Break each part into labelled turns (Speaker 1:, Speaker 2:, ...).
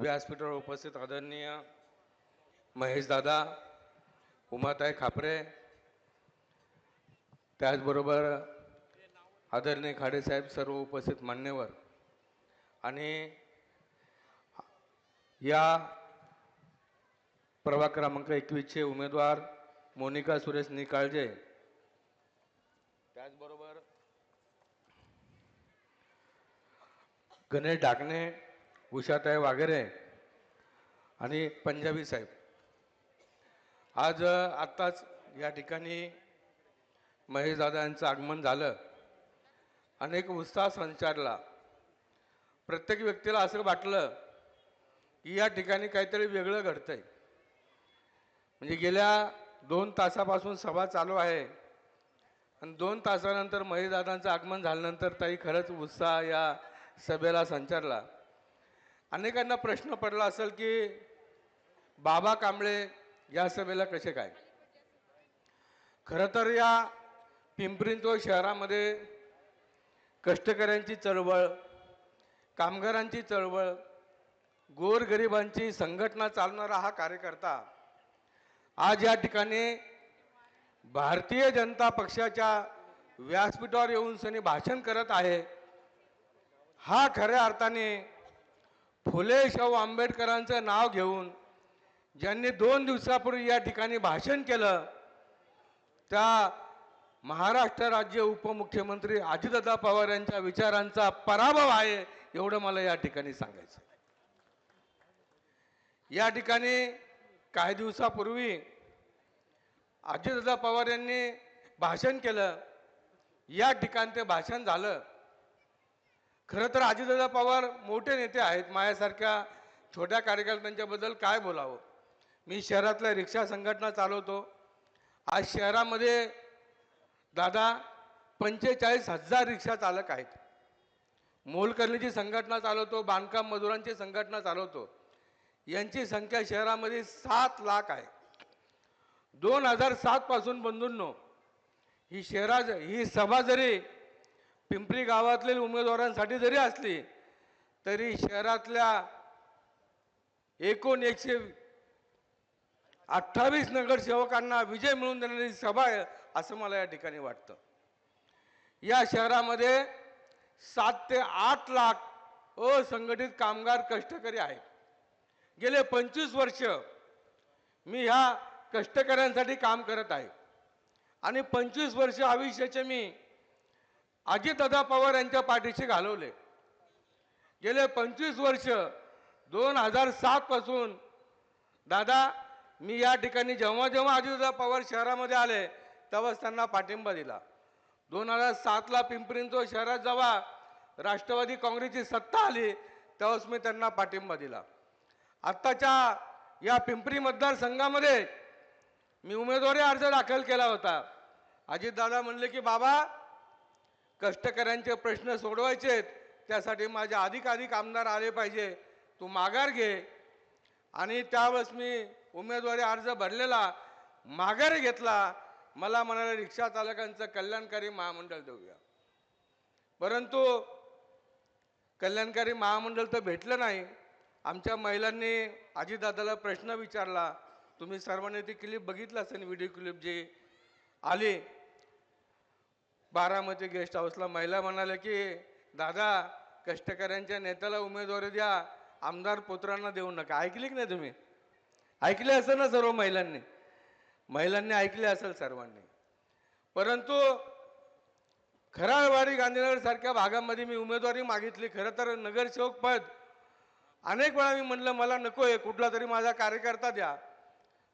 Speaker 1: व्यासपीठावर उपस्थित आदरणीय महेश दादा उमाताई खापरे त्याचबरोबर आदरणीय खाडेसाहेब सर्व उपस्थित मान्यवर आणि या प्रभाग क्रमांक एकवीसचे उमेदवार मोनिका सुरेश निकाळजे त्याचबरोबर गणेश डाकणे उषाताई वागेरे आणि पंजाबी साहेब. आज आत्ताच या ठिकाणी महेशदादा यांचं आगमन झालं. अनेक उत्साह संचारला. प्रत्येक व्यक्तीला असं वाटलं की या ठिकाणी काहीतरी वेगळं घडतं आहे म्हणजे गेल्या दोन तासापासून सभा चालू आहे. आणि दोन तासानंतर महेशदादांचं आगमन झाल्यानंतर ताई खरंच उत्साह या सभेला संचारला. अनेकांना प्रश्न पडला असेल की बाबा कांबळे या सभेला कसे काय? खरं तर या पिंपरींचो शहरामध्ये कष्टकऱ्यांची चळवळ कामगारांची चळवळ गोरगरिबांची संघटना चालणारा हा कार्यकर्ता आज या ठिकाणी भारतीय जनता पक्षाच्या व्यासपीठावर येऊन सनी भाषण करत आहे. हा खऱ्या अर्थाने फुले शाहू आंबेडकरांचं नाव घेऊन ज्यांनी दोन दिवसापूर्वी या ठिकाणी भाषण केलं त्या महाराष्ट्र राज्य उपमुख्यमंत्री अजितदादा पवार यांच्या विचारांचा पराभव आहे एवढं मला या ठिकाणी सांगायचं या ठिकाणी काही दिवसापूर्वी अजितदादा पवार यांनी भाषण केलं. या ठिकाणी ते भाषण झालं. खरं तर अजितदादा पवार मोठे नेते आहेत. माझ्यासारख्या छोट्या कार्यकर्त्यांच्याबद्दल काय बोलावं? मी शहरातल्या रिक्षा संघटना चालवतो. आज शहरामध्ये दादा पंचेचाळीस हजार रिक्षा चालक आहेत. मोलकर्णीची संघटना चालवतो बांधकाम मजुरांची संघटना चालवतो. यांची संख्या शहरामध्ये सात लाख आहे. दोन हजार सातपासून बंधूंनो ही शहरा ही सभा जरी पिंपरी गावातील उमेदवारांसाठी जरी असली तरी शहरातल्या एकूण एकशे अठ्ठावीस नगरसेवकांना विजय मिळवून देणारी सभा आहे असं मला या ठिकाणी वाटतं. या शहरामध्ये सात ते आठ लाख असंघटित कामगार कष्टकरी आहेत. गेले पंचवीस वर्ष मी ह्या कष्टकऱ्यांसाठी काम करत आहे. आणि पंचवीस वर्ष आयुष्याचे मी अजितदादा पवार यांच्या पाठीशी घालवले. गेले पंचवीस वर्ष दोन हजार सातपासून दादा मी या ठिकाणी जेव्हा जेव्हा अजितदादा पवार शहरामध्ये आले तेव्हाच त्यांना पाठिंबा दिला. दोन हजार सातला पिंपरींचो शहरात जेव्हा राष्ट्रवादी काँग्रेसची सत्ता आली तेव्हाच मी त्यांना पाठिंबा दिला. आत्ताच्या या पिंपरी मतदारसंघामध्ये मी उमेदवारी अर्ज दाखल केला होता. अजितदादा म्हणले की बाबा कष्टकऱ्यांचे प्रश्न सोडवायचेत त्यासाठी माझे अधिकाधिक आमदार आले पाहिजे. तू माघार घे. आणि त्यावेळेस मी उमेदवारी अर्ज भरलेला माघार घेतला. मला म्हणाले रिक्षा चालकांचं कल्याणकारी महामंडळ देऊया. परंतु कल्याणकारी महामंडळ तर भेटलं नाही. आमच्या महिलांनी आजीदादाला प्रश्न विचारला तुम्ही सर्वांनी ती क्लिप बघितलं असेल व्हिडिओ क्लिप जी आली बारामती गेस्ट हाऊसला महिला म्हणाल्या की दादा कष्टकऱ्यांच्या नेत्याला उमेदवारी द्या आमदार पुत्रांना देऊ नका. ऐकली की नाही तुम्ही? ऐकले असेल ना सर्व महिलांनी? महिलांनी ऐकले असेल सर्वांनी. परंतु खराळवाडी गांधीनगर सारख्या भागामध्ये मी उमेदवारी मागितली. खरं तर नगरसेवक पद. अनेक वेळा मी म्हणलं मला नको आहे कुठला तरी माझा कार्यकर्ता द्या.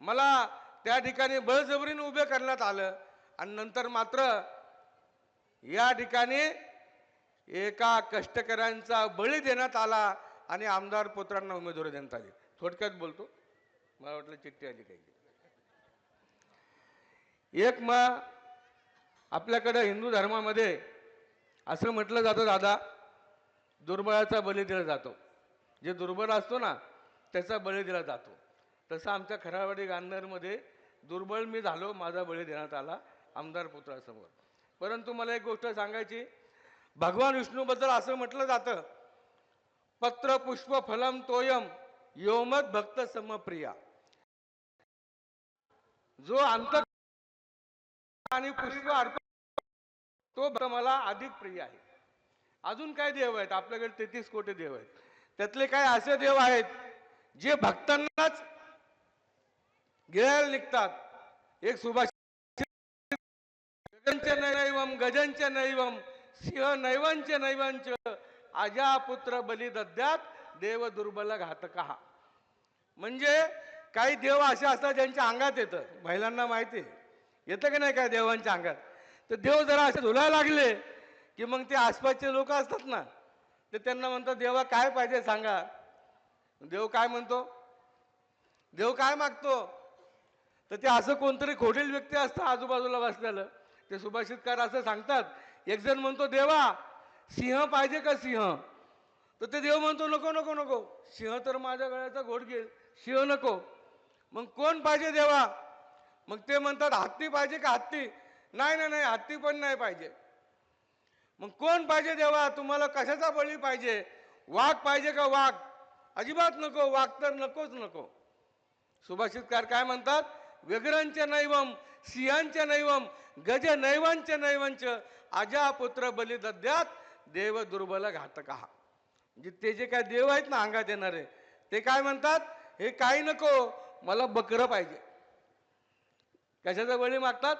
Speaker 1: मला त्या ठिकाणी बळजबरीने उभे करण्यात आलं. आणि नंतर मात्र या ठिकाणी एका कष्टकऱ्यांचा बळी देण्यात आला आणि आमदार पुत्रांना उमेदवारी देण्यात आली. थोडक्यात बोलतो. मला वाटलं चिठ्ठी आली काही. एक मग आपल्याकडे हिंदू धर्मामध्ये असं म्हटलं जातं दादा दुर्बळाचा बळी दिला जातो. जे दुर्बळ असतो ना त्याचा बळी दिला जातो. तसं आमच्या खरावाडी गांधरमध्ये दुर्बळ मी झालो माझा बळी देण्यात आला आमदार पुत्रासमोर. परंतु मला एक गोष्ट सांगायची. भगवान विष्णूबद्दल असं म्हटलं जातं पत्र पुष्प फलम तोयम योमत भक्त समप्रिया. जो अंत आणि पुष्प अर्पण तो भक्त मला अधिक प्रिय आहे. अजून काय देव आहेत? आपल्याकडे तेहतीस कोटी देव आहेत. त्यातले काय असे देव आहेत जे भक्तांनाच गिळायला निघतात. एक सुभाष गगनच नैवम गजंच नैवम सिंह नैवंच नैवंच अजा पुत्र बली दद्यात देव दुर्बल घातका. म्हणजे काही देव असे असतात ज्यांच्या अंगात येतं. महिलांना माहिती आहे. येतं की नाही काय देवांच्या अंगात? तर देव जरा असे धुलायला लागले की मग ते आसपासचे लोक असतात ना ते त्यांना म्हणतात देवा काय पाहिजे सांगा? देव काय म्हणतो? देव काय मागतो? तर ते असं कोणतरी खोटील व्यक्ती असतं आजूबाजूला बसलेलं. ते सुभाषितकार असं सांगतात. एक जण म्हणतो देवा सिंह पाहिजे का सिंह? तर ते देव म्हणतो नको नको नको. सिंह तर माझ्या गळ्याचा घोट घेईल. सिंह नको. मग कोण पाहिजे देवा? मग ते म्हणतात हत्ती पाहिजे का हत्ती? नाही नाही नाही हत्ती पण नाही पाहिजे. मग कोण पाहिजे देवा? तुम्हाला कशाचा बळी पाहिजे? वाघ पाहिजे का वाघ? अजिबात नको वाघ तर नकोच नको. सुभाषितकार काय म्हणतात? व्यग्रांचे नैवम सिंहांचे नैवम गज नैवांच्या नैवंच अजापुत्र पुत्र दद्यात देव दुर्बल घातका म्हणजे ते जे काय देव आहेत ना अंगात येणारे ते काय म्हणतात? हे काही नको मला बकरं पाहिजे. कशाचा बळी मागतात?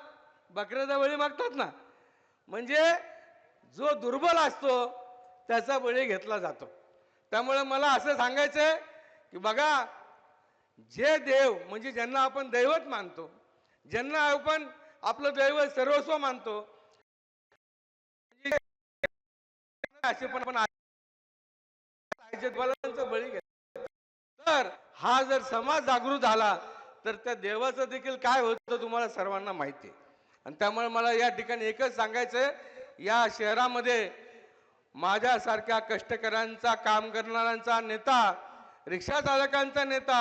Speaker 1: बकऱ्याचा बळी मागतात ना. म्हणजे जो दुर्बल असतो त्याचा बळी घेतला जातो. त्यामुळे मला असं सांगायचंय की बघा जे देव म्हणजे ज्यांना आपण दैवत मानतो ज्यांना आपण आपलं दैवत सर्वस्व मानतो असे पण आपण बळी घेत तर हा जर समाज जागृत झाला तर त्या देवाचं देखील काय होतं तुम्हाला सर्वांना माहिती आहे. आणि त्यामुळे मला या ठिकाणी एकच सांगायचं या शहरामध्ये माझ्यासारख्या कष्टकऱ्यांचा काम करणाऱ्यांचा नेता रिक्षा चालकांचा नेता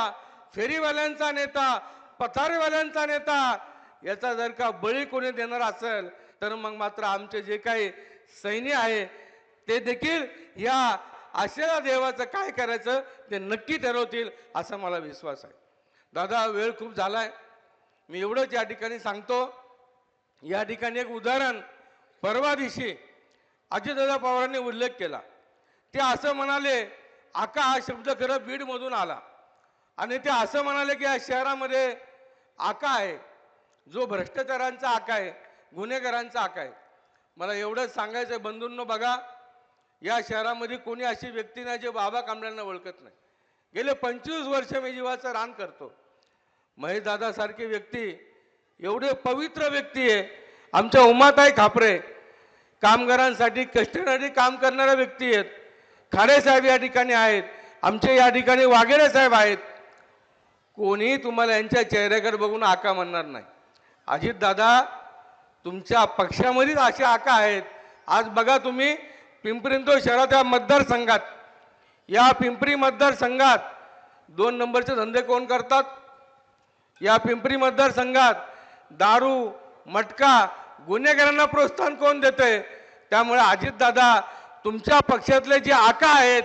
Speaker 1: फेरीवाल्यांचा नेता पथारीवाल्यांचा नेता याचा जर का बळी कोणी देणार असेल तर मग मात्र आमचे जे काही सैन्य आहे ते देखील या आशेला देवाचं काय करायचं ते नक्की ठरवतील असा मला विश्वास आहे. दादा वेळ खूप झाला आहे मी एवढंच या ठिकाणी सांगतो. या ठिकाणी एक उदाहरण परवा दिवशी अजितदादा पवारांनी उल्लेख केला. ते असं म्हणाले आका हा शब्द खरं बीडमधून आला. आणि ते असं म्हणाले की या शहरामध्ये आका आहे. जो भ्रष्टाचारांचा आका आहे गुन्हेगारांचा आका आहे. मला एवढंच सांगायचं आहे बंधूंनो बघा या शहरामध्ये कोणी अशी व्यक्ती नाही जे बाबा कांबळ्यांना ओळखत नाही. गेले पंचवीस वर्ष मी जीवाचं रान करतो. महेशदादासारखी व्यक्ती एवढे पवित्र व्यक्ती आहे. आमच्या उमाताई खापरे कामगारांसाठी कष्टासाठी काम करणाऱ्या व्यक्ती आहेत. खाडे साहेब या ठिकाणी आहेत. आमचे या ठिकाणी वाघेरे साहेब आहेत. कोणीही तुम्हाला यांच्या चेहऱ्याकडे बघून आका म्हणणार नाही. अजित दादा तुमच्या पक्षामध्येच असे आका आहेत. आज बघा तुम्ही पिंपरींदोर शहरात या मतदारसंघात या पिंपरी मतदारसंघात दोन नंबरचे धंदे कोण करतात? या पिंपरी मतदारसंघात दारू मटका गुन्हेगारांना प्रोत्साहन कोण देते त्यामुळे अजितदादा तुमच्या पक्षातले जे आका आहेत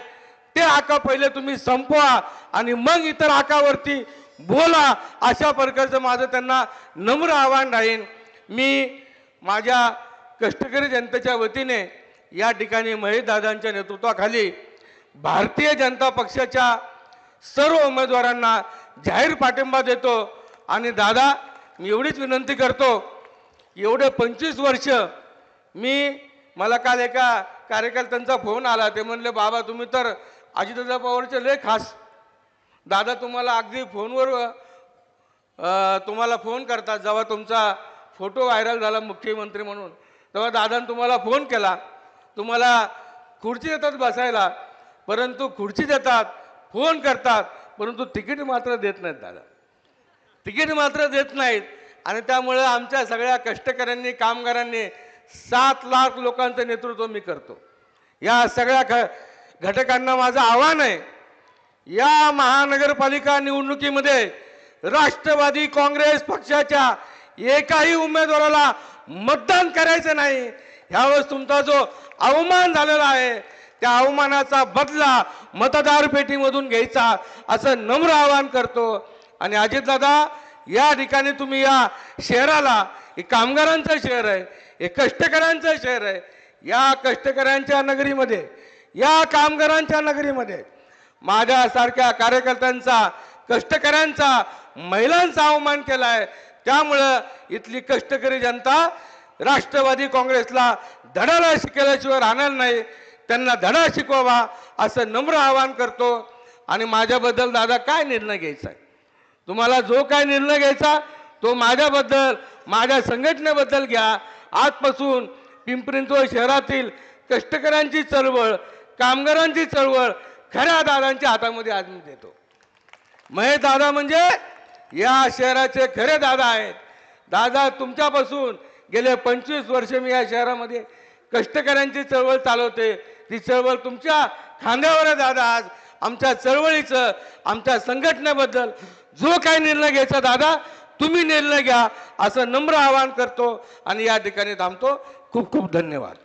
Speaker 1: ते आका पहिले तुम्ही संपवा आणि मग इतर आकावरती बोला अशा प्रकारचं माझं त्यांना नम्र आव्हान राहीन. मी माझ्या कष्टकरी जनतेच्या वतीने या ठिकाणी महेशदादांच्या नेतृत्वाखाली भारतीय जनता पक्षाच्या सर्व उमेदवारांना जाहीर पाठिंबा देतो. आणि दादा मी एवढीच विनंती करतो एवढे पंचवीस वर्ष मी मला काल एका कार्यकर्त्यांचा फोन आला. ते म्हणले बाबा तुम्ही तर अजितदादा पवारचे लय खास दादा तुम्हाला अगदी फोनवर तुम्हाला फोन करतात जेव्हा तुमचा फोटो व्हायरल झाला मुख्यमंत्री म्हणून. तेव्हा दादानं तुम्हाला फोन केला. तुम्हाला खुर्ची देतात बसायला परंतु खुर्ची देतात फोन करतात परंतु तिकीट मात्र देत नाहीत दादा. तिकीट मात्र देत नाहीत. आणि त्यामुळे आमच्या सगळ्या कष्टकऱ्यांनी कामगारांनी सात लाख लोकांचं नेतृत्व मी करतो. या सगळ्या घ घटकांना माझं आव्हान आहे. या महानगरपालिका निवडणुकीमध्ये राष्ट्रवादी काँग्रेस पक्षाच्या एकाही उमेदवाराला मतदान करायचं नाही. ह्यावेळेस तुमचा जो अवमान झालेला आहे त्या अवमानाचा बदला मतदार पेटीमधून घ्यायचा असं नम्र आवाहन करतो. आणि अजितदादा या ठिकाणी तुम्ही या शहराला हे कामगारांचं शहर आहे हे कष्टकऱ्यांचं शहर आहे. या कष्टकऱ्यांच्या नगरीमध्ये या कामगारांच्या नगरीमध्ये माझ्यासारख्या कार्यकर्त्यांचा कष्टकऱ्यांचा महिलांचा अवमान केला आहे त्यामुळं इथली कष्टकरी जनता राष्ट्रवादी काँग्रेसला धडाला शिकल्याशिवाय राहणार नाही. त्यांना धडा शिकवावा असं नम्र आवाहन करतो. आणि माझ्याबद्दल दादा काय निर्णय घ्यायचा? आहे तुम्हाला जो काय निर्णय घ्यायचा तो माझ्याबद्दल माझ्या संघटनेबद्दल घ्या. आजपासून पिंपरी शहरातील कष्टकऱ्यांची चळवळ कामगारांची चळवळ खऱ्या दादांच्या हातामध्ये आज मी देतो. महेश दादा म्हणजे या शहराचे खरे दादा आहेत. दादा तुमच्यापासून गेले पंचवीस वर्ष मी या शहरामध्ये कष्टकऱ्यांची चळवळ चालवते. ती चळवळ तुमच्या खांद्यावर दादा आज. आमच्या चळवळीचं आमच्या संघटनेबद्दल जो काही निर्णय घ्यायचा दादा तुम्ही निर्णय घ्या. असं नम्र आवाहन करतो आणि या ठिकाणी थांबतो. खूप खूप धन्यवाद.